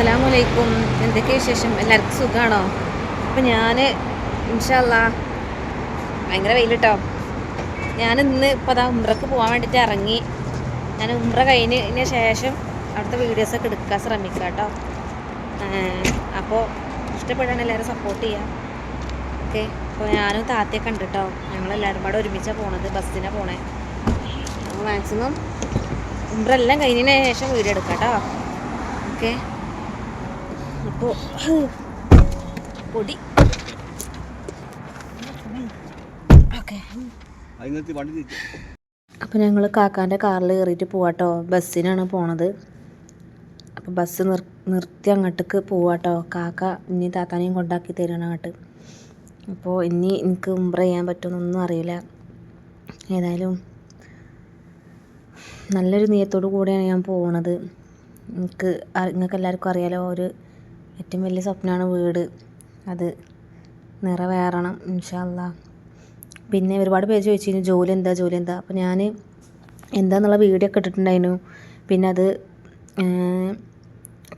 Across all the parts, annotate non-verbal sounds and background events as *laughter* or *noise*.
അസ്സലാമു അലൈക്കും എന്തൊക്കെ വിശേഷം? എല്ലാവർക്കും സുഖമാണോ അപ്പം ഞാൻ ഇൻഷല്ല ഭയങ്കര വെയിലിട്ടോ. ഞാൻ ഇന്ന് ഇപ്പോൾ അതാ ഉമ്രക്ക് പോകാൻ വേണ്ടിയിട്ട് ഇറങ്ങി. ഞാൻ ഉമ്ര കഴിഞ്ഞതിന് ശേഷം അവിടുത്തെ വീഡിയോസൊക്കെ എടുക്കാൻ ശ്രമിക്കാം കേട്ടോ അപ്പോൾ ഇഷ്ടപ്പെടുകയാണെങ്കിൽ എല്ലാവരും സപ്പോർട്ട് ചെയ്യാം. ഓക്കെ അപ്പോൾ ഞാനും താത്തയൊക്കെ ഉണ്ട് കേട്ടോ ഞങ്ങളെല്ലാവരും കൂടെ ഒരുമിച്ചാണ് പോണത് ബസ്സിനാണ് പോണേ. അപ്പോൾ മാക്സിമം ഉമ്ര എല്ലാം കഴിഞ്ഞതിന് ശേഷം വീഡിയോ എടുക്കാം കേട്ടോ ഓക്കെ. പൊടി. ഓക്കെ. അപ്പോൾ ഞങ്ങൾ കാക്കാന്റെ കാറിൽ കയറിയിട്ട് പോവാട്ടോ. ബസ്സിനാണ് പോണത്. അപ്പോൾ ബസ് നിർ നിർത്തി അങ്ങോട്ടേക്ക് പോവാട്ടോ. കാക്ക ഇനി താത്താനെയും കൊണ്ടാക്കി തരണം അങ്ങോട്ട്. അപ്പോൾ ഇനി എനിക്ക് ഉംബ്ര ചെയ്യാൻ പറ്റുമെന്നൊന്നും അറിയില്ല. ഏതായാലും നല്ലൊരു നീയത്തോടു കൂടിയാണ് ഞാൻ പോണത്. എനിക്ക് നിങ്ങൾക്ക് എല്ലാവർക്കും അറിയാലോ ഒരു ഏറ്റവും വലിയ സ്വപ്നമാണ് വീട്. അത് നിറവേറണം ഇൻഷല്ല പിന്നെ ഒരുപാട് പേര് ചോദിച്ചിരുന്നു ജോലി എന്താ ജോലി എന്താ? അപ്പോൾ ഞാൻ എന്താന്നുള്ള വീഡിയോ ഒക്കെ ഇട്ടിട്ടുണ്ടായിരുന്നു. പിന്നെ അത്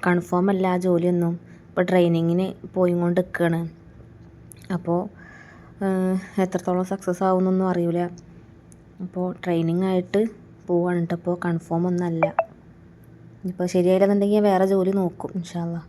കൺഫേം അല്ല ആ ജോലിയൊന്നും. ഇപ്പോൾ ട്രെയിനിങ്ങിന് പോയി കൊണ്ട് നിൽക്കുകയാണ് അപ്പോൾ എത്രത്തോളം സക്സസ് ആവുമെന്നൊന്നും അറിയില്ല അപ്പോൾ ട്രെയിനിങ് ആയിട്ട് പോവാണ് കേട്ടോ അപ്പോൾ കൺഫേം ഒന്നല്ല. ഇപ്പോൾ ശരിയായില്ലെന്നുണ്ടെങ്കിൽ വേറെ ജോലി നോക്കും ഇൻഷാല്ലാ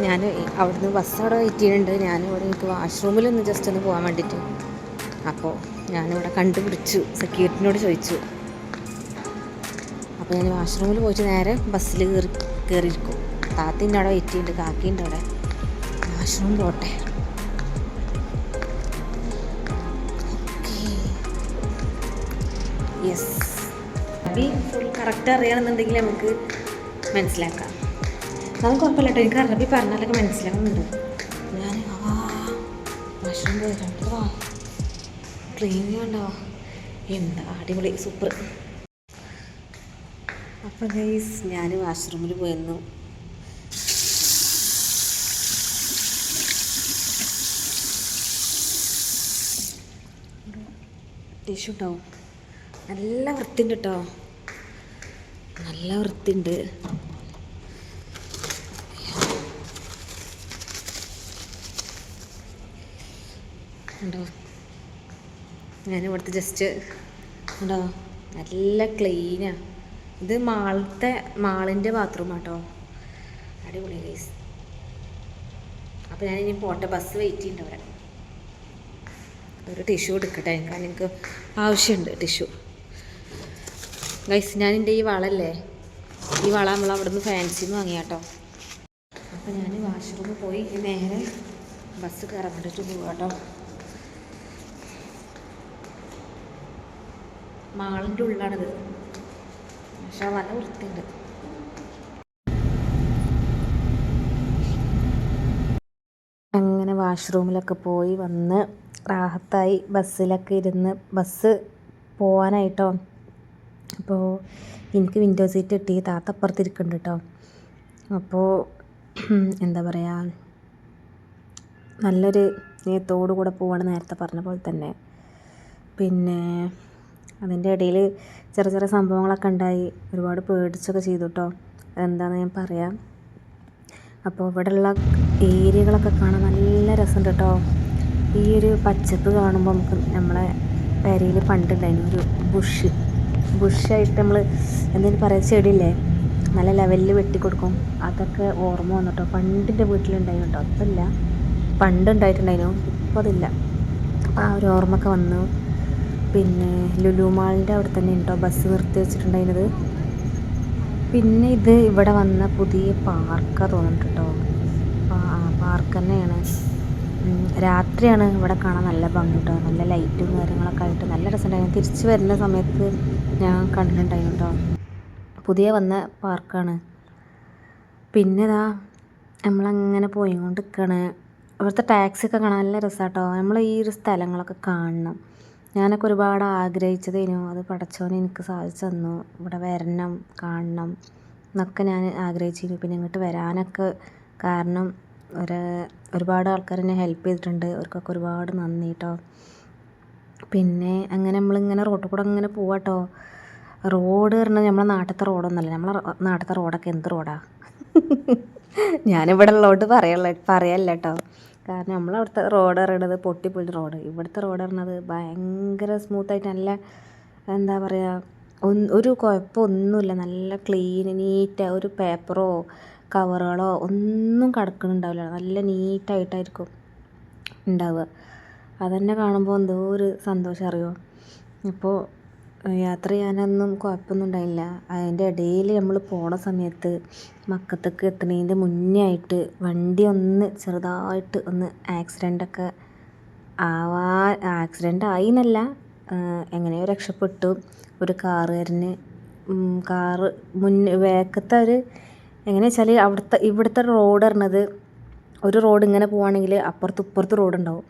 ഞാൻ അവിടുന്ന് ബസ് വെയിറ്റ് ചെയ്യുന്നുണ്ട്. ഞാനിവിടെ എനിക്ക് വാഷ്റൂമിലൊന്ന് ജസ്റ്റ് ഒന്ന് പോകാൻ വേണ്ടിയിട്ട് അപ്പോൾ ഞാനിവിടെ കണ്ടുപിടിച്ചു. സെക്യൂരിറ്റിനോട് ചോദിച്ചു. അപ്പോൾ ഞാൻ വാഷ്റൂമിൽ പോയിട്ട് നേരെ ബസ്സിൽ കയറി കയറിയിരിക്കും താത്തിന്റെ അവിടെ വെയിറ്റ് ചെയ്യുന്നുണ്ട്. കാക്കീന്റെ അവിടെ. വാഷ്റൂം പോട്ടെ. യെസ് ഫുൾ കറക്റ്റ് അറിയണമെന്നുണ്ടെങ്കിൽ നമുക്ക് മനസ്സിലാക്കാം. നമുക്ക് കുഴപ്പമില്ല കേട്ടോ. എനിക്ക് അറബി പറഞ്ഞാലൊക്കെ മനസ്സിലാവുന്നുണ്ട്. ഞാൻ ആ ഭക്ഷണം പോയിട്ടുണ്ടോ ട്രെയിൻ കണ്ടോ എന്താ അടിപൊളി സൂപ്പർ അപ്പം ഗൈസ് ഞാൻ വാഷ്റൂമിൽ പോയിരുന്നു. ടിഷ്യൂ ഉണ്ടാവും. നല്ല വൃത്തിയുണ്ട് കേട്ടോ. നല്ല വൃത്തിയുണ്ട്. ഉണ്ടോ? ഞാനിവിടുത്തെ ജസ്റ്റ് കണ്ടോ നല്ല ക്ലീനാണ് ഇത് മാളത്തെ മാളിന്റെ ബാത്റൂം ആട്ടോ. അടിപൊളി ഗൈസ് അപ്പോൾ ഇനി പോട്ടെ ബസ് വെയിറ്റ് ചെയ്യുന്നുണ്ട് അവിടെ ഒരു ടിഷ്യൂ എടുക്കട്ടെ കാരണം എനിക്ക് ആവശ്യമുണ്ട് ടിഷ്യൂ ഗൈസ് ഞാൻ എന്റെ ഈ വളല്ലേ? ഈ വള നമ്മൾ അവിടെ നിന്ന് ഫാൻസിന്ന് വാങ്ങിയാട്ടോ അപ്പോൾ ഞാൻ വാഷ്റൂമിൽ പോയി നേരെ ബസ് കയറാൻ വേണ്ടിയിട്ട് പോവാട്ടോ മാളിന്റെ ഉള്ളാണിത് പക്ഷെ നല്ല വൃത്തിയുണ്ട്. അങ്ങനെ വാഷ്റൂമിലൊക്കെ പോയി വന്ന് റാഹത്തായി ബസ്സിലൊക്കെ ഇരുന്ന് ബസ് പോവാനായിട്ടോ. അപ്പോൾ എനിക്ക് വിൻഡോ സീറ്റ് കിട്ടി താത്ത അപ്പുറത്തിരിക്കുന്നുണ്ട് കേട്ടോ അപ്പോൾ എന്താ പറയുക നല്ലൊരു സ്നേഹത്തോടു കൂടെ പോവാണ് നേരത്തെ പറഞ്ഞ പോലെ തന്നെ. പിന്നെ അതിന്റെ ഇടയിൽ ചെറിയ ചെറിയ സംഭവങ്ങളൊക്കെ ഉണ്ടായി. ഒരുപാട് പേടിച്ചൊക്കെ ചെയ്തു കേട്ടോ അതെന്താണെന്ന് ഞാൻ പറയാം. അപ്പോൾ ഇവിടെയുള്ള ഏരിയകളൊക്കെ കാണാൻ നല്ല രസമുണ്ട് കേട്ടോ ഈ ഒരു പച്ചപ്പ് കാണുമ്പോൾ നമുക്ക് നമ്മളെ പെരയിൽ പണ്ടുണ്ടായിരുന്നു ഒരു ബുഷ്. ബുഷായിട്ട് നമ്മൾ എന്തെങ്കിലും പറയാ ചെടിയില്ലേ? നല്ല ലെവലിൽ വെട്ടിക്കൊടുക്കും അതൊക്കെ ഓർമ്മ വന്നു കേട്ടോ പണ്ടിന്റെ വീട്ടിലുണ്ടായിരുന്നു കേട്ടോ ഇപ്പം ഇല്ല പണ്ടുണ്ടായിട്ടുണ്ടായിരുന്നു. ഇപ്പോൾ അതില്ല അപ്പോൾ ആ ഒരു ഓർമ്മയൊക്കെ വന്നു. പിന്നെ ലുലു മാളിന്റെ അവിടെ തന്നെ ഉണ്ടോ? ബസ് നിർത്തി വെച്ചിട്ടുണ്ടായിരുന്നത്. പിന്നെ ഇത് ഇവിടെ വന്ന പുതിയ പാർക്കാണ് തോന്നുന്നുണ്ട് കേട്ടോ. പാർക്ക് തന്നെയാണ്. രാത്രിയാണ് ഇവിടെ കാണാൻ നല്ല ഭംഗി കേട്ടോ. നല്ല ലൈറ്റും കാര്യങ്ങളൊക്കെ ആയിട്ട് നല്ല രസമുണ്ടായിരുന്നു തിരിച്ചു വരുന്ന സമയത്ത് ഞാൻ കണ്ടിട്ടുണ്ടായിരുന്നു കേട്ടോ. പുതിയ വന്ന പാർക്കാണ് പിന്നെ ഇതാ നമ്മളങ്ങനെ പോയിക്കൊണ്ട് നിൽക്കുകയാണ് ഇവിടുത്തെ ടാക്സി ഒക്കെ കാണാൻ നല്ല രസമാട്ടോ നമ്മൾ ഈ ഒരു സ്ഥലങ്ങളൊക്കെ കാണണം. ഞാനൊക്കെ ഒരുപാട് ആഗ്രഹിച്ചതേനു അത് പടച്ചോൻ എനിക്ക് സാധിച്ചു തന്നു. ഇവിടെ വരണം കാണണം എന്നൊക്കെ ഞാൻ ആഗ്രഹിച്ചിരുന്നു. പിന്നെ ഇങ്ങോട്ട് വരാനൊക്കെ കാരണം ഒരു ഒരുപാട് ആൾക്കാർ എന്നെ ഹെൽപ്പ് ചെയ്തിട്ടുണ്ട്. അവർക്കൊക്കെ ഒരുപാട് നന്ദി കേട്ടോ പിന്നെ അങ്ങനെ നമ്മളിങ്ങനെ റോട്ടിൽ കൂടെ അങ്ങനെ പോവാട്ടോ റോഡ് പറഞ്ഞാൽ നമ്മളെ നാട്ടിലത്തെ റോഡൊന്നുമല്ല നമ്മളെ നാട്ടിലത്തെ റോഡൊക്കെ എന്ത് റോഡാണ് *laughs* ഞാനിവിടെ ഉള്ളതുകൊണ്ട് പറയല്ല പറയല്ല കേട്ടോ കാരണം നമ്മളവിടുത്തെ റോഡ് പറയണത് പൊട്ടിപ്പൊളി റോഡ്. ഇവിടുത്തെ റോഡ് പറഞ്ഞത് ഭയങ്കര സ്മൂത്തായിട്ട് നല്ല എന്താ പറയുക ഒരു കുഴപ്പമൊന്നുമില്ല. നല്ല ക്ലീൻ നീറ്റ് ഒരു പേപ്പറോ കവറുകളോ ഒന്നും കിടക്കുന്നുണ്ടാവില്ല നല്ല നീറ്റായിട്ടായിരിക്കും ഉണ്ടാവുക. അതന്നെ കാണുമ്പോൾ എന്തോ ഒരു സന്തോഷം അറിയുമോ ഇപ്പോൾ യാത്ര ചെയ്യാനൊന്നും കുഴപ്പമൊന്നും ഉണ്ടായില്ല. അതിന്റെ ഇടയിൽ നമ്മൾ പോണ സമയത്ത് മക്കത്തേക്ക് എത്തുന്നതിന്റെ മുന്നേ ആയിട്ട് വണ്ടി ഒന്ന് ചെറുതായിട്ട് ഒന്ന് ആക്സിഡന്റൊക്കെ ആവാൻ ആക്സിഡന്റ് ആയി എന്നല്ല എങ്ങനെയോ രക്ഷപ്പെട്ടു. ഒരു കാറുകാരന് കാറ് മുന്നേ ബാക്കത്തെ ഒരു എങ്ങനെയാ വെച്ചാൽ അവിടുത്തെ ഇവിടുത്തെ റോഡ് പറഞ്ഞത് ഒരു റോഡ് ഇങ്ങനെ പോവുകയാണെങ്കിൽ അപ്പുറത്ത് ഇപ്പുറത്ത് റോഡ് ഉണ്ടാവും.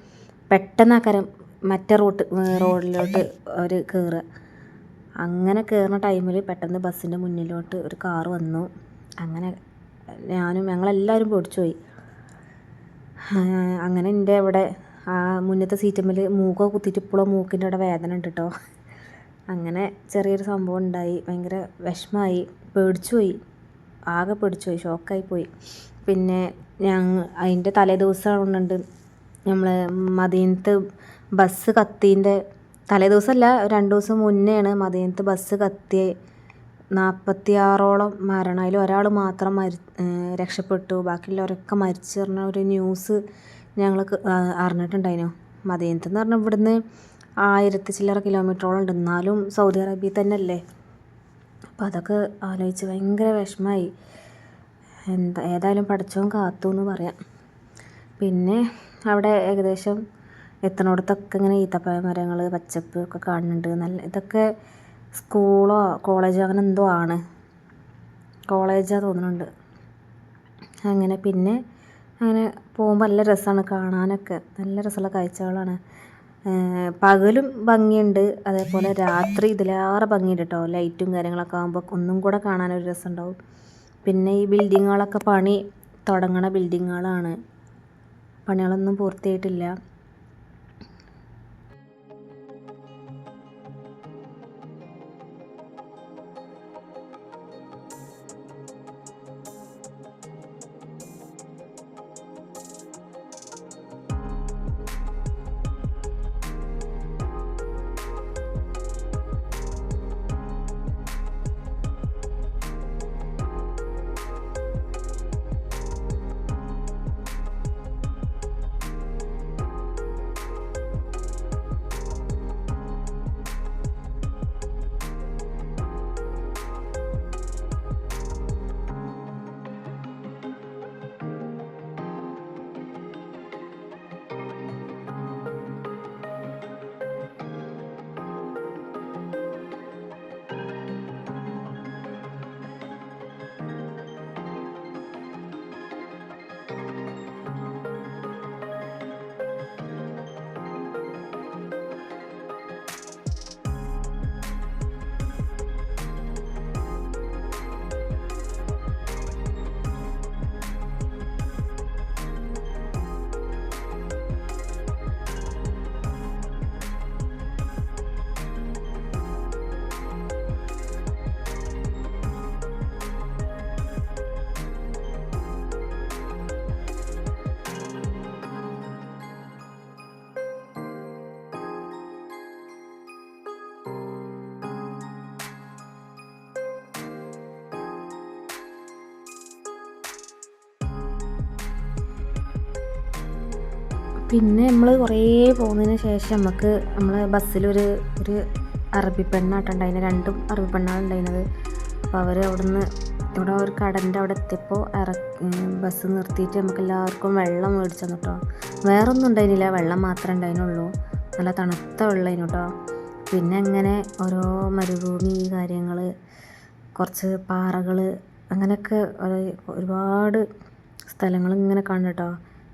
പെട്ടെന്ന് ആക്കാരം മറ്റേ റോട്ട് റോഡിലോട്ട് അവർ കയറുക അങ്ങനെ കയറുന്ന ടൈമിൽ പെട്ടെന്ന് ബസ്സിന്റെ മുന്നിലോട്ട് ഒരു കാർ വന്നു. അങ്ങനെ ഞാനും ഞങ്ങളെല്ലാവരും പേടിച്ചു പോയി അങ്ങനെ എന്റെ അവിടെ ആ മുന്നത്തെ സീറ്റമ്മൽ മൂക്കോ കുത്തിയിട്ട് ഇപ്പോഴും മൂക്കിന്റെ അവിടെ വേദന ഉണ്ട് കേട്ടോ അങ്ങനെ ചെറിയൊരു സംഭവം ഉണ്ടായി. ഭയങ്കര വിഷമമായി പേടിച്ചു പോയി ആകെ പേടിച്ചു പോയി ഷോക്കായി പോയി പിന്നെ ഞങ്ങൾ അതിന്റെ തലേ ദിവസം ഉണ്ട് നമ്മൾ മദീനത്ത് ബസ് കത്തീന്റെ തലേ ദിവസമല്ല രണ്ട് ദിവസം മുന്നെയാണ് മദീനത്ത് ബസ് കത്തി നാൽപ്പത്തിയാറോളം മരണം അതിൽ ഒരാൾ മാത്രം മരി രക്ഷപ്പെട്ടു. ബാക്കിയുള്ളവരൊക്കെ മരിച്ചു പറഞ്ഞ ഒരു ന്യൂസ് ഞങ്ങൾ അറിഞ്ഞിട്ടുണ്ടായിരുന്നു മദീനത്ത് എന്ന് പറഞ്ഞാൽ ഇവിടുന്ന് ആയിരത്തി ചില്ലറ കിലോമീറ്ററോളം ഉണ്ട്. എന്നാലും സൗദി അറേബ്യയിൽ തന്നെ അല്ലേ അപ്പോൾ അതൊക്കെ ആലോചിച്ച് ഭയങ്കര വിഷമമായി. എന്താ ഏതായാലും പഠിച്ചവൻ കാത്തു എന്ന് പറയാം. പിന്നെ അവിടെ ഏകദേശം എത്തണോടത്തൊക്കെ ഇങ്ങനെ ഈത്തപ്പഴ മരങ്ങൾ പച്ചപ്പ് ഒക്കെ കാണുന്നുണ്ട്. നല്ല ഇതൊക്കെ സ്കൂളോ കോളേജോ അങ്ങനെ എന്തോ ആണ്. കോളേജാ തോന്നുന്നുണ്ട്. അങ്ങനെ പിന്നെ അങ്ങനെ പോകുമ്പോൾ നല്ല രസമാണ് കാണാനൊക്കെ. നല്ല രസമുള്ള കാഴ്ചകളാണ്. പകലും ഭംഗിയുണ്ട്. അതേപോലെ രാത്രി ഇതിലേറെ ഭംഗിയുണ്ട് കേട്ടോ ലൈറ്റും കാര്യങ്ങളൊക്കെ ആകുമ്പോൾ ഒന്നും കൂടെ കാണാനൊരു രസമുണ്ടാവും. പിന്നെ ഈ ബിൽഡിങ്ങുകളൊക്കെ പണി തുടങ്ങണ ബിൽഡിങ്ങുകളാണ്. പണികളൊന്നും പൂർത്തിയായിട്ടില്ല. പിന്നെ നമ്മൾ കുറേ പോകുന്നതിന് ശേഷം നമുക്ക് നമ്മൾ ബസ്സിലൊരു ഒരു അറബി പെണ്ണാട്ടുണ്ടായിന് രണ്ടും അറബി പെണ്ണാണ് ഉണ്ടായിരുന്നത് അപ്പോൾ അവർ അവിടെ നിന്ന് ഇവിടെ ഒരു കടന്റെ അവിടെ എത്തിയപ്പോൾ ഇറ ബസ് നിർത്തിയിട്ട് നമുക്ക് എല്ലാവർക്കും വെള്ളം മേടിച്ചു തന്നു കേട്ടോ വേറെ ഒന്നും ഉണ്ടായിരുന്നില്ല വെള്ളം മാത്രമേ ഉണ്ടായിരുന്നുള്ളൂ നല്ല തണുത്ത വെള്ളമായിരുന്നു കേട്ടോ. പിന്നെ അങ്ങനെ ഓരോ മരുഭൂമി കാര്യങ്ങൾ കുറച്ച് പാറകൾ അങ്ങനെയൊക്കെ ഒരുപാട് സ്ഥലങ്ങൾ ഇങ്ങനെ കാണും കേട്ടോ.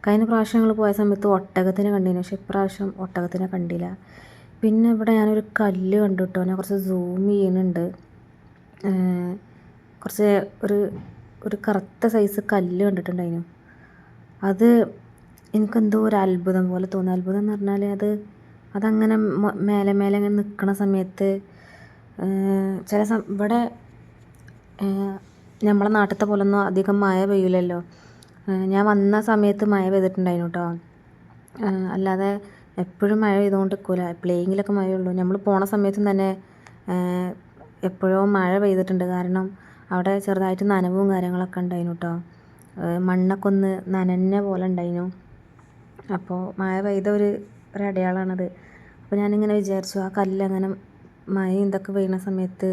കഴിഞ്ഞ പ്രാവശ്യം ഞങ്ങൾ പോയ സമയത്ത് ഒട്ടകത്തിനെ കണ്ടിരുന്നു പക്ഷേ ഇപ്രാവശ്യം ഒട്ടകത്തിനെ കണ്ടില്ല. പിന്നെ ഇവിടെ ഞാനൊരു കല്ല് കണ്ടു കേട്ടോ ഞാൻ കുറച്ച് സൂം ചെയ്യുന്നുണ്ട്. കുറച്ച് ഒരു ഒരു കറുത്ത സൈസ് കല്ല് കണ്ടിട്ടുണ്ടായിരുന്നു അത് എനിക്കെന്തോ ഒരു അത്ഭുതം പോലെ തോന്നി. അത്ഭുതം എന്ന് പറഞ്ഞാൽ അത് അതങ്ങനെ മേലെ മേലെ ഇങ്ങനെ നിൽക്കുന്ന സമയത്ത് ചില സം ഇവിടെ നമ്മളെ നാട്ടിലത്തെ പോലൊന്നും അധികം മഴ പെയ്യില്ലല്ലോ ഞാൻ വന്ന സമയത്ത് മഴ പെയ്തിട്ടുണ്ടായിരുന്നു കേട്ടോ അല്ലാതെ എപ്പോഴും മഴ പെയ്തുകൊണ്ട് നിൽക്കില്ല എപ്പോഴെങ്കിലൊക്കെ മഴയുള്ളൂ നമ്മൾ പോണ സമയത്തും തന്നെ എപ്പോഴോ മഴ പെയ്തിട്ടുണ്ട്. കാരണം അവിടെ ചെറുതായിട്ട് നനവും കാര്യങ്ങളൊക്കെ ഉണ്ടായിരുന്നു കേട്ടോ മണ്ണൊക്കെ ഒന്ന് നനഞ്ഞ പോലെ ഉണ്ടായിരുന്നു. അപ്പോൾ മഴ പെയ്ത ഒരു ഒരടയാളാണത്. അപ്പോൾ ഞാനിങ്ങനെ വിചാരിച്ചു ആ കല്ല് അങ്ങനെ മഴ ഇതൊക്കെ വീണ സമയത്ത്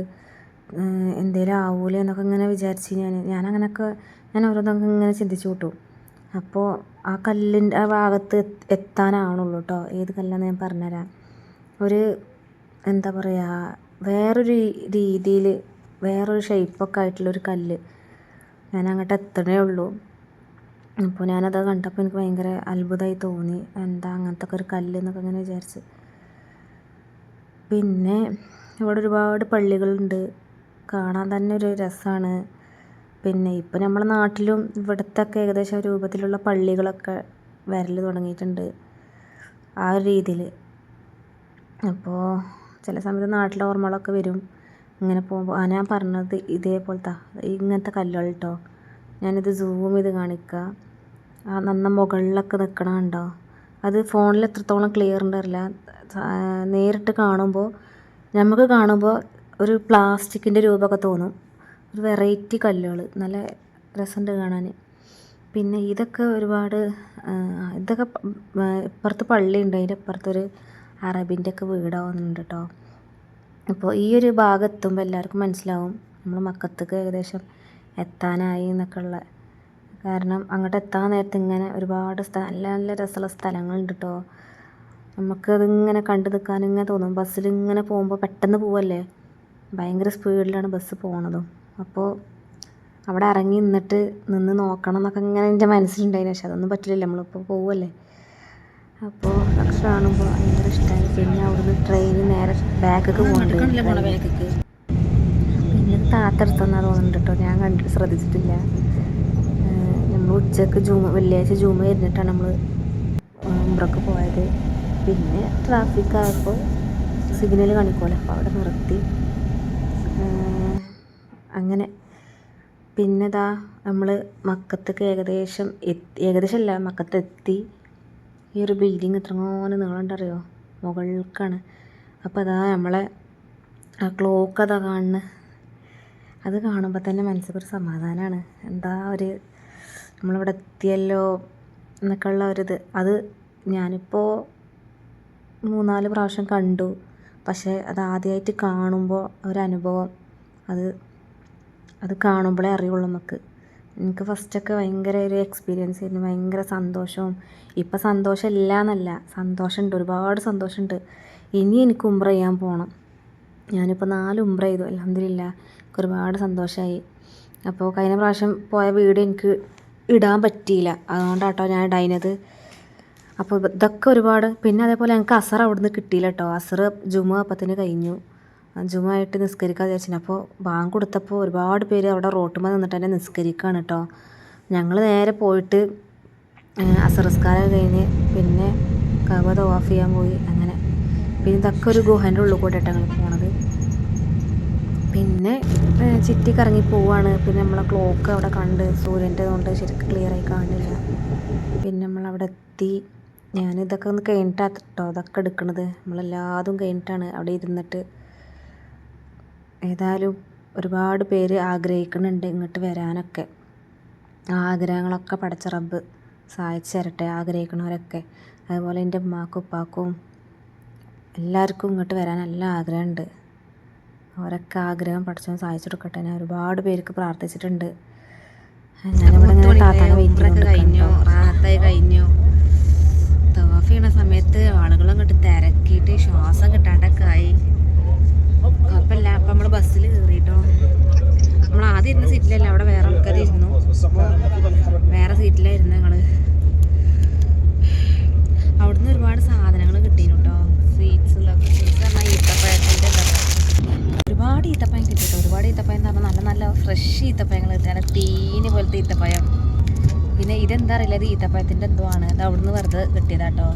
എന്തേലും ആവൂലേ എന്നൊക്കെ ഇങ്ങനെ വിചാരിച്ച് ഞാൻ. അങ്ങനെയൊക്കെ ഞാൻ ഓരോന്നൊക്കെ ഇങ്ങനെ ചിന്തിച്ചു കൂട്ടും അപ്പോൾ ആ കല്ലിന്റെ ആ ഭാഗത്ത് എത്താനാണുള്ളൂ കേട്ടോ ഏത് കല്ലാന്ന് ഞാൻ പറഞ്ഞുതരാം ഒരു എന്താ പറയുക വേറൊരു രീതിയിൽ വേറൊരു ഷേപ്പൊക്കെ ആയിട്ടുള്ളൊരു കല്ല് ഞാൻ അങ്ങോട്ട് എത്തണേ ഉള്ളൂ. അപ്പോൾ ഞാനത് കണ്ടപ്പോൾ എനിക്ക് ഭയങ്കര അത്ഭുതമായി തോന്നി. എന്താ അങ്ങനത്തെ ഒക്കെ ഒരു കല്ല് എന്നൊക്കെ ഇങ്ങനെ വിചാരിച്ച്. പിന്നെ ഇവിടെ ഒരുപാട് പള്ളികളുണ്ട്. കാണാൻ തന്നെ ഒരു രസമാണ് പിന്നെ ഇപ്പം നമ്മുടെ നാട്ടിലും ഇവിടത്തൊക്കെ ഏകദേശം രൂപത്തിലുള്ള പള്ളികളൊക്കെ വരൽ തുടങ്ങിയിട്ടുണ്ട് ആ ഒരു രീതിയിൽ അപ്പോൾ ചില സമയത്ത് നാട്ടിലെ ഓർമ്മകളൊക്കെ വരും. ഇങ്ങനെ പോകുമ്പോൾ ആ ഞാൻ പറഞ്ഞത് ഇതേപോലത്തെ ഇങ്ങനത്തെ കല്ലുകൾ കേട്ടോ ഞാനിത് സൂം ചെയ്ത് കാണിക്കുക ആ നന്ന മുകളിലൊക്കെ നിൽക്കണ കണ്ടോ? അത് ഫോണിൽ എത്രത്തോളം ക്ലിയർ ഉണ്ടറിയില്ല നേരിട്ട് കാണുമ്പോൾ നമുക്ക് കാണുമ്പോൾ ഒരു പ്ലാസ്റ്റിക്കിന്റെ രൂപമൊക്കെ തോന്നും. ഒരു വെറൈറ്റി കല്ലുകൾ നല്ല രസമുണ്ട് കാണാൻ. പിന്നെ ഇതൊക്കെ ഒരുപാട് ഇതൊക്കെ ഇപ്പുറത്ത് പള്ളി ഉണ്ട് അതിന്റെ ഇപ്പുറത്തൊരു അറബിന്റെ ഒക്കെ വീടാവുന്നുണ്ട് കേട്ടോ അപ്പോൾ ഈ ഒരു ഭാഗം എത്തുമ്പോൾ എല്ലാവർക്കും മനസ്സിലാവും നമ്മൾ മക്കത്തേക്ക് ഏകദേശം എത്താനായി എന്നൊക്കെ ഉള്ള കാരണം അങ്ങോട്ട് എത്താൻ നേരത്ത് ഇങ്ങനെ ഒരുപാട് സ്ഥലം നല്ല നല്ല രസമുള്ള സ്ഥലങ്ങളുണ്ട് കേട്ടോ നമുക്കതിങ്ങനെ കണ്ടു നിൽക്കാൻ ഇങ്ങനെ തോന്നും. ബസ്സിൽ ഇങ്ങനെ പോകുമ്പോൾ പെട്ടെന്ന് പോവല്ലേ? ഭയങ്കര സ്പീഡിലാണ് ബസ് പോണതും. അപ്പോൾ അവിടെ ഇറങ്ങി നിന്നിട്ട് നിന്ന് നോക്കണം എന്നൊക്കെ ഇങ്ങനെ എന്റെ മനസ്സിലുണ്ടായിരുന്നു പക്ഷെ അതൊന്നും പറ്റില്ലല്ലോ. നമ്മളിപ്പോൾ പോവല്ലേ. അപ്പോൾ അതൊക്കെ കാണുമ്പോൾ ഭയങ്കര ഇഷ്ടമായി പിന്നെ അവിടുന്ന് ട്രെയിൻ നേരെ ബാക്കൊക്കെ പോകുന്നുണ്ട് പിന്നെ താത്തെടുത്തെന്നാ തോന്നുന്നുണ്ട് കേട്ടോ. ഞാൻ കണ്ടിട്ട് ശ്രദ്ധിച്ചിട്ടില്ല. നമ്മൾ ഉച്ചയ്ക്ക് ജൂമ വെള്ളിയാഴ്ച ജൂമ ഇരുന്നിട്ടാണ് നമ്മൾ ഉംറക്ക് പോയത്. പിന്നെ ട്രാഫിക് ആയപ്പോൾ സിഗ്നൽ കാണിക്കുമല്ലോ അപ്പോൾ അവിടെ നിർത്തി. അങ്ങനെ. പിന്നെ ഇതാ നമ്മൾ മക്കത്തേക്ക് ഏകദേശം എത്തി ഏകദേശം അല്ല മക്കത്തെത്തി. ഈ ഒരു ബിൽഡിങ് എത്രങ്ങോനം നീളമുണ്ടറിയോ മുകളിലേക്കാണ് അപ്പോൾ അതാ നമ്മളെ ആ ക്ലോക്ക് അതാ കാണുന്നത് അത് കാണുമ്പോൾ തന്നെ മനസ്സിലൊരു സമാധാനമാണ് എന്താ ഒരു നമ്മളിവിടെ എത്തിയല്ലോ എന്നൊക്കെ ഉള്ള ഒരിത്. അത് ഞാനിപ്പോൾ മൂന്നാൽ പ്രാവശ്യം കണ്ടു. പക്ഷേ അത് ആദ്യമായിട്ട് കാണുമ്പോൾ ഒരനുഭവം. അത് അത് കാണുമ്പോഴേ അറിയുള്ളൂ നമുക്ക്. എനിക്ക് ഫസ്റ്റൊക്കെ ഭയങ്കര ഒരു എക്സ്പീരിയൻസ് ആയിരുന്നു. ഭയങ്കര സന്തോഷവും. ഇപ്പം സന്തോഷം ഇല്ല എന്നല്ല സന്തോഷമുണ്ട്. ഒരുപാട് സന്തോഷമുണ്ട്. ഇനി എനിക്ക് ഉംറ ചെയ്യാൻ പോകണം ഞാനിപ്പോൾ നാല് ഉംറ ചെയ്തു. അലഹമില്ല എനിക്ക് ഒരുപാട് സന്തോഷമായി അപ്പോൾ കഴിഞ്ഞ പ്രാവശ്യം പോയ വീട് എനിക്ക് ഇടാൻ പറ്റിയില്ല. അതുകൊണ്ടാട്ടോ ഞാൻ ഇടായിനത് അപ്പോൾ ഇതൊക്കെ ഒരുപാട് പിന്നെ അതേപോലെ ഞങ്ങൾക്ക് അസർ അവിടുന്ന് കിട്ടിയില്ല കേട്ടോ അസർ ജുമ അപ്പത്തിന് കഴിഞ്ഞു. ജുമ ആയിട്ട് നിസ്കരിക്കാൻ വിചാരിച്ചു അപ്പോൾ ബാങ്ക് കൊടുത്തപ്പോൾ ഒരുപാട് പേര് അവിടെ റോട്ടുമ്മ നിന്നിട്ട് തന്നെ നിസ്കരിക്കുകയാണ് കേട്ടോ ഞങ്ങൾ നേരെ പോയിട്ട് അസറസ്കാരം കഴിഞ്ഞ് പിന്നെ കവ ഓഫ് ചെയ്യാൻ പോയി അങ്ങനെ. പിന്നെ ഇതൊക്കെ ഒരു ഗുഹന്റെ ഉള്ളിൽ കൂടെ ഞങ്ങൾ പോണത്. പിന്നെ ചിറ്റി കറങ്ങി പോവാണ്. പിന്നെ നമ്മളെ ക്ലോക്ക് അവിടെ കണ്ട് സൂര്യന്റെ കൊണ്ട് ശരിക്കും ക്ലിയർ ആയി കാണില്ല. പിന്നെ നമ്മളവിടെ എത്തി. ഞാനിതൊക്കെ ഒന്ന് കഴിഞ്ഞിട്ടാണ് കേട്ടോ അതൊക്കെ എടുക്കണത്. നമ്മളെല്ലാതും കഴിഞ്ഞിട്ടാണ് അവിടെ ഇരുന്നിട്ട് ഏതായാലും ഒരുപാട് പേര് ആഗ്രഹിക്കുന്നുണ്ട് ഇങ്ങോട്ട് വരാനൊക്കെ. ആ ആഗ്രഹങ്ങളൊക്കെ പടച്ച റബ്ബ് സഹായിച്ചു തരട്ടെ ആഗ്രഹിക്കുന്നവരൊക്കെ. അതുപോലെ എന്റെ ഉമ്മാക്കും ഉപ്പാക്കും എല്ലാവർക്കും ഇങ്ങോട്ട് വരാൻ നല്ല ആഗ്രഹമുണ്ട്. അവരൊക്കെ ആഗ്രഹം പഠിച്ചവൻ സഹായിച്ചു കൊടുക്കട്ടെ. ഞാൻ ഒരുപാട് പേർക്ക് പ്രാർത്ഥിച്ചിട്ടുണ്ട്. ഞാനിവിടെ ഇങ്ങനെ താത്താനെ വെയിറ്റ് കഴിഞ്ഞു. റാഹത്തായി കഴിഞ്ഞു. തവാഫ് ചെയ്യണ സമയത്ത് ആളുകൾ അങ്ങോട്ട് തിരക്കിയിട്ട് ശ്വാസം കിട്ടാണ്ടൊക്കെ ആയി കുഴപ്പമില്ല അപ്പം നമ്മൾ ബസ്സിൽ കയറിയിട്ടോ നമ്മൾ ആദ്യം ഇരുന്ന സീറ്റിലല്ല അവിടെ വേറെ ആൾക്കാർ ഇരുന്നു അപ്പോൾ വേറെ സീറ്റിലായിരുന്നു ഞങ്ങൾ അവിടുന്ന് ഒരുപാട് സാധനങ്ങൾ കിട്ടീനു കേട്ടോ സ്വീറ്റ്സ് ഇതൊക്കെ സ്വീറ്റ്സ് പറഞ്ഞാൽ ഈത്തപ്പഴത്തിന്റെ ഇതൊക്കെ ഒരുപാട് ഈത്തപ്പഴം കിട്ടിട്ടോ ഒരുപാട് ഈത്തപ്പഴം എന്ന് പറഞ്ഞാൽ നല്ല നല്ല ഫ്രഷ് ഈത്തപ്പഴങ്ങൾ കിട്ടിയാണ് തീന് പോലത്തെ ഈത്തപ്പഴം പിന്നെ അറിയില്ല ഈത്തപ്പഴത്തിന്റെ എന്തോ ആണ്. അത് അവിടുന്ന് വെറുതെ കിട്ടിയതാട്ടോ.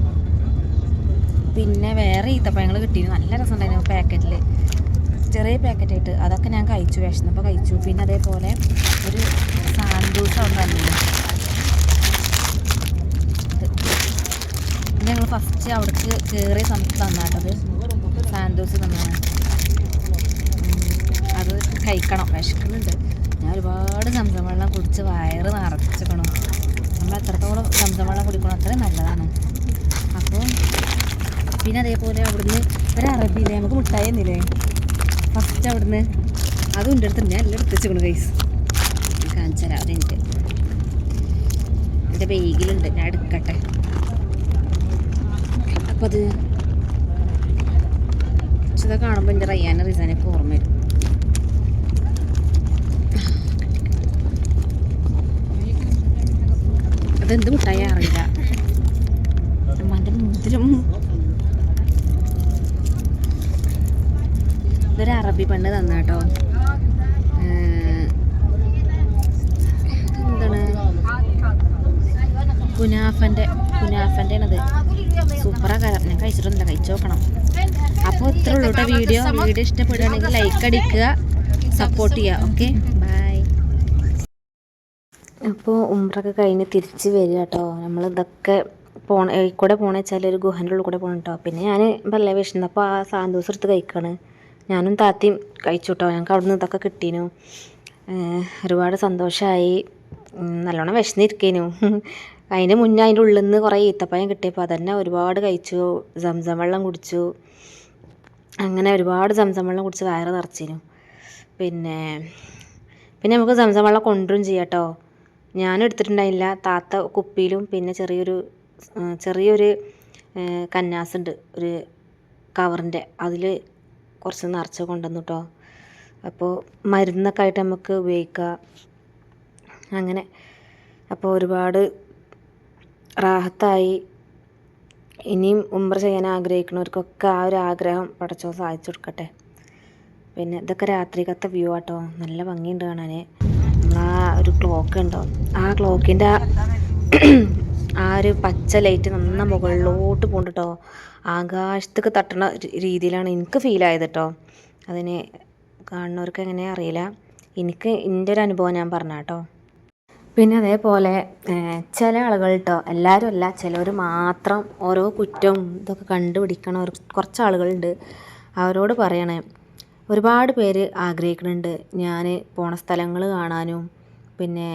പിന്നെ വേറെ ഈത്തപ്പഴങ്ങൾ കിട്ടിയിരുന്നു നല്ല രസമുണ്ടായിരുന്നു പാക്കറ്റിൽ ചെറിയ പാക്കറ്റായിട്ട് അതൊക്കെ ഞാൻ കഴിച്ചു വിശന്നപ്പോൾ കഴിച്ചു. പിന്നെ അതേപോലെ ഒരു സാന്തൂസ് തന്നില്ല ഞങ്ങൾ ഫസ്റ്റ് അവിടേക്ക് കയറിയ സമയത്ത് തന്നാട്ടത് സാന്തൂസ് തന്നാണ്. അത് കഴിക്കണം. വിശക്കുന്നുണ്ട്. ഞാൻ ഒരുപാട് സംസം വെള്ളം കുടിച്ച് വയറ് നിറച്ചിക്കണം നമ്മൾ എത്രത്തോളം സംസം വെള്ളം കുടിക്കണം അത്രയും നല്ലതാണ്. അപ്പോൾ പിന്നെ അതേപോലെ അവിടുന്ന് ഒരു അറബിയില്ലേ നമുക്ക് മുട്ടായി എന്നില്ലേ ഫസ്റ്റ് അവിടുന്ന് അതും എന്റെ അടുത്ത് ഞാൻ എല്ലാം എടുത്ത് വെച്ചിക്കണം കൈസ് കാണിച്ചു അതെനിക്ക് എന്റെ ബേഗിലുണ്ട് ഞാൻ എടുക്കട്ടെ. അപ്പോൾ അത് പക്ഷെ ഇതൊക്കെ കാണുമ്പോൾ എന്റെ റയ്യാനും റിസാനൊക്കെ ഓർമ്മ വരും. അതെന്ത് തയ്യാറില്ല അറിയില്ല. അമ്മാന്റെ മുതിരും ഇതൊരു അറബി പെണ്ണ് തന്ന കേട്ടോ എന്താണ് കുനാഫന്റെ കുനാഫന്റെ ആണത് സൂപ്പറാ കാലം ഞാൻ കഴിച്ചിട്ടൊന്നുമില്ല. കഴിച്ചു നോക്കണം. അപ്പോൾ ഇത്രേ ഉള്ളൂട്ടോ വീഡിയോ. വീഡിയോ ഇഷ്ടപ്പെടുകയാണെങ്കിൽ ലൈക്ക് അടിക്കുക സപ്പോർട്ട് ചെയ്യുക. ഓക്കെ ബൈ അപ്പോൾ ഉമ്രൊക്കെ കഴിഞ്ഞ് തിരിച്ച് വരിക കേട്ടോ നമ്മൾ ഇതൊക്കെ പോണ കൂടെ പോണ വെച്ചാൽ ഒരു ഗുഹന്റെ ഉള്ളിൽ കൂടെ പോകണം കേട്ടോ പിന്നെ ഞാൻ പല്ലേ വിഷന്നപ്പോൾ ആ സാന്തോസ് എടുത്ത് കഴിക്കുകയാണ് ഞാനും താത്തയും കഴിച്ചു കേട്ടോ ഞങ്ങൾക്ക് അവിടെ നിന്ന് ഇതൊക്കെ കിട്ടീനു. ഒരുപാട് സന്തോഷമായി നല്ലോണം വിശന്നിരിക്കേനു. *laughs* അതിന് മുന്നേ അതിന്റെ ഉള്ളിൽ നിന്ന് കുറേ ഈത്തപ്പഴം കിട്ടിയപ്പോൾ അതന്നെ ഒരുപാട് കഴിച്ചു. സംസം വെള്ളം കുടിച്ചു. അങ്ങനെ ഒരുപാട് സംസം വെള്ളം കുടിച്ച് വയറ് നിറച്ചിനു. പിന്നെ പിന്നെ നമുക്ക് സംസം വെള്ളം കൊണ്ടും ചെയ്യാം കേട്ടോ ഞാൻ എടുത്തിട്ടുണ്ടായില്ല താത്ത കുപ്പിയിലും പിന്നെ ചെറിയൊരു ചെറിയൊരു കന്നാസ് ഉണ്ട് ഒരു കവറിന്റെ. അതിൽ കുറച്ച് നിറച്ച് കൊണ്ടുവന്നു കേട്ടോ അപ്പോൾ മരുന്നൊക്കെ ആയിട്ട് നമുക്ക് ഉപയോഗിക്കാം. അങ്ങനെ. അപ്പോൾ ഒരുപാട് റാഹത്തായി. ഇനിയും ഉംറ ചെയ്യാൻ ആഗ്രഹിക്കുന്നവർക്കൊക്കെ ആ ഒരു ആഗ്രഹം പടച്ചോ സാധിച്ചു കൊടുക്കട്ടെ. പിന്നെ ഇതൊക്കെ രാത്രികത്തെ വ്യൂ ആട്ടോ. നല്ല ഭംഗിയുണ്ട് കാണാൻ ആ ഒരു ക്ലോക്ക് ഉണ്ടാവും. ആ ക്ലോക്കിന്റെ ആ ഒരു പച്ച ലൈറ്റ് നന്ന മുകളിലോട്ട് പോകുന്നുണ്ട് കേട്ടോ ആകാശത്തേക്ക് തട്ടണ രീതിയിലാണ് എനിക്ക് ഫീൽ ആയത് കേട്ടോ അതിന് കാണുന്നവർക്ക് എങ്ങനെയാ അറിയില്ല. എനിക്ക് എന്റെ ഒരു അനുഭവം ഞാൻ പറഞ്ഞ കേട്ടോ പിന്നെ അതേപോലെ ചില ആളുകൾ കേട്ടോ എല്ലാവരും അല്ല ചിലവർ മാത്രം ഓരോ കുറ്റവും ഇതൊക്കെ കണ്ടുപിടിക്കണ കുറച്ച് ആളുകളുണ്ട്. അവരോട് പറയണേ ഒരുപാട് പേര് ആഗ്രഹിക്കുന്നുണ്ട് ഞാൻ പോണ സ്ഥലങ്ങൾ കാണാനും. പിന്നെ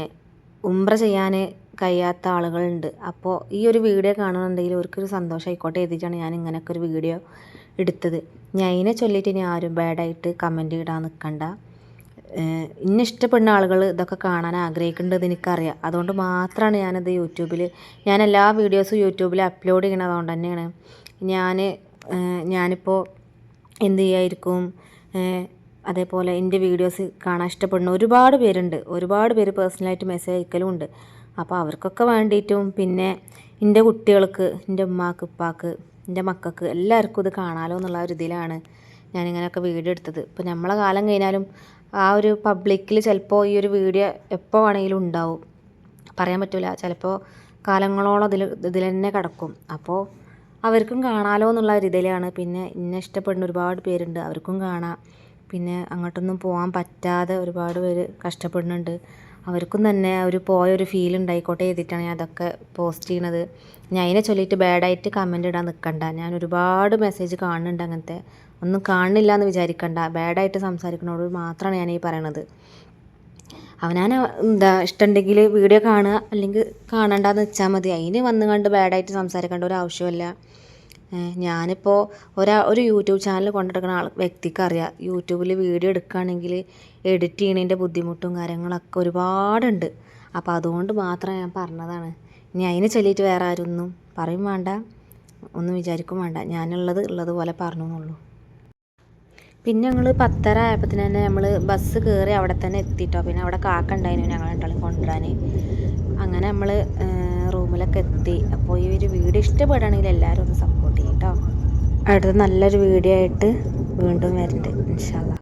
ഉംറ ചെയ്യാൻ കഴിയാത്ത ആളുകളുണ്ട്. അപ്പോൾ ഈ ഒരു വീഡിയോ കാണുന്നുണ്ടെങ്കിൽ അവർക്കൊരു സന്തോഷം ആയിക്കോട്ടെ എഴുതിയിട്ടാണ് ഞാൻ ഇങ്ങനെയൊക്കെ ഒരു വീഡിയോ എടുത്തത്. ഞാൻ അതിനെ ചൊല്ലിയിട്ട് ഇനി ആരും ബാഡായിട്ട് കമന്റ് ഇടാൻ നിൽക്കണ്ട ഇന്നെ ഇഷ്ടപ്പെടുന്ന ആളുകൾ ഇതൊക്കെ കാണാൻ ആഗ്രഹിക്കേണ്ടത് എനിക്കറിയാം. അതുകൊണ്ട് മാത്രമാണ് ഞാനത് യൂട്യൂബിൽ ഞാൻ എല്ലാ വീഡിയോസും യൂട്യൂബിൽ അപ്ലോഡ് ചെയ്യണത് അതുകൊണ്ട് തന്നെയാണ്. ഞാൻ ഞാനിപ്പോൾ എന്ത് ചെയ്യായിരിക്കും? അതേപോലെ എന്റെ വീഡിയോസ് കാണാൻ ഇഷ്ടപ്പെടുന്ന ഒരുപാട് പേരുണ്ട്. ഒരുപാട് പേര് പേഴ്സണലായിട്ട് മെസ്സേജ് അയക്കലും ഉണ്ട് അപ്പോൾ അവർക്കൊക്കെ വേണ്ടിയിട്ടും പിന്നെ എന്റെ കുട്ടികൾക്ക് എന്റെ ഉമ്മാക്ക് ഉപ്പാക്ക് എന്റെ മക്കൾക്ക് എല്ലാവർക്കും ഇത് കാണാലോ എന്നുള്ള ഒരു ഇതിലാണ് ഞാനിങ്ങനെയൊക്കെ വീഡിയോ എടുത്തത്. ഇപ്പോൾ നമ്മളെ കാലം കഴിഞ്ഞാലും ആ ഒരു പബ്ലിക്കിൽ ചിലപ്പോൾ ഈ ഒരു വീഡിയോ എപ്പോൾ വേണമെങ്കിലും ഉണ്ടാവും. പറയാൻ പറ്റില്ല ചിലപ്പോൾ കാലങ്ങളോളം അതിൽ ഇതിൽ തന്നെ കിടക്കും. അപ്പോൾ അവർക്കും കാണാലോ എന്നുള്ള ഒരു ഇതിലാണ് പിന്നെ എന്നെ ഇഷ്ടപ്പെടുന്ന ഒരുപാട് പേരുണ്ട്. അവർക്കും കാണാം. പിന്നെ അങ്ങോട്ടൊന്നും പോകാൻ പറ്റാതെ ഒരുപാട് പേര് കഷ്ടപ്പെടുന്നുണ്ട്. അവർക്കും തന്നെ ഒരു പോയ ഒരു ഫീൽ ഉണ്ടായിക്കോട്ടെ ചെയ്തിട്ടാണ് ഞാൻ അതൊക്കെ പോസ്റ്റ് ചെയ്യണത്. ഞാൻ അതിനെ ചൊല്ലിയിട്ട് ബാഡായിട്ട് കമന്റ് ഇടാൻ നിൽക്കണ്ട ഞാൻ ഒരുപാട് മെസ്സേജ് കാണുന്നുണ്ട് അങ്ങനത്തെ. ഒന്നും കാണുന്നില്ല എന്ന് വിചാരിക്കണ്ട ബാഡായിട്ട് സംസാരിക്കുന്നതോട് മാത്രമാണ് ഞാൻ ഈ പറയണത്. അവനാൻ എന്താ ഇഷ്ടമുണ്ടെങ്കിൽ വീഡിയോ കാണുക അല്ലെങ്കിൽ കാണണ്ടെന്ന് വെച്ചാൽ മതി. അതിന് വന്നു കണ്ട് ബാഡായിട്ട് സംസാരിക്കേണ്ട ഒരു ആവശ്യമില്ല. ഞാനിപ്പോൾ ഒരാ ഒരു യൂട്യൂബ് ചാനൽ കൊണ്ടെടുക്കുന്ന ആൾ വ്യക്തിക്ക് അറിയാം. യൂട്യൂബിൽ വീഡിയോ എടുക്കുകയാണെങ്കിൽ എഡിറ്റ് ചെയ്യണതിന്റെ ബുദ്ധിമുട്ടും കാര്യങ്ങളൊക്കെ ഒരുപാടുണ്ട്. അപ്പോൾ അതുകൊണ്ട് മാത്രം ഞാൻ പറഞ്ഞതാണ്. ഇനി അതിനെ ചൊല്ലിയിട്ട് വേറെ ആരൊന്നും പറയും വേണ്ട. ഒന്നും വിചാരിക്കും വേണ്ട. ഞാനുള്ളത് ഉള്ളതുപോലെ പറഞ്ഞു എന്നുള്ളൂ പിന്നെ ഞങ്ങൾ പത്തര ആയപ്പത്തിന് തന്നെ നമ്മൾ ബസ് കയറി അവിടെ തന്നെ എത്തിയിട്ടോ പിന്നെ അവിടെ കാക്ക ഉണ്ടായിരുന്നു ഞങ്ങൾ രണ്ടാളും കൊണ്ടുവരാൻ അങ്ങനെ നമ്മൾ റൂമിലൊക്കെ എത്തി. അപ്പോൾ ഈ ഒരു വീഡിയോ ഇഷ്ടപ്പെടുകയാണെങ്കിൽ എല്ലാവരും ഒന്ന് സപ്പോർട്ട് ചെയ്യും കേട്ടോ അടുത്ത നല്ലൊരു വീഡിയോ ആയിട്ട് വീണ്ടും വരുന്നുണ്ട് ഇൻഷാല്ല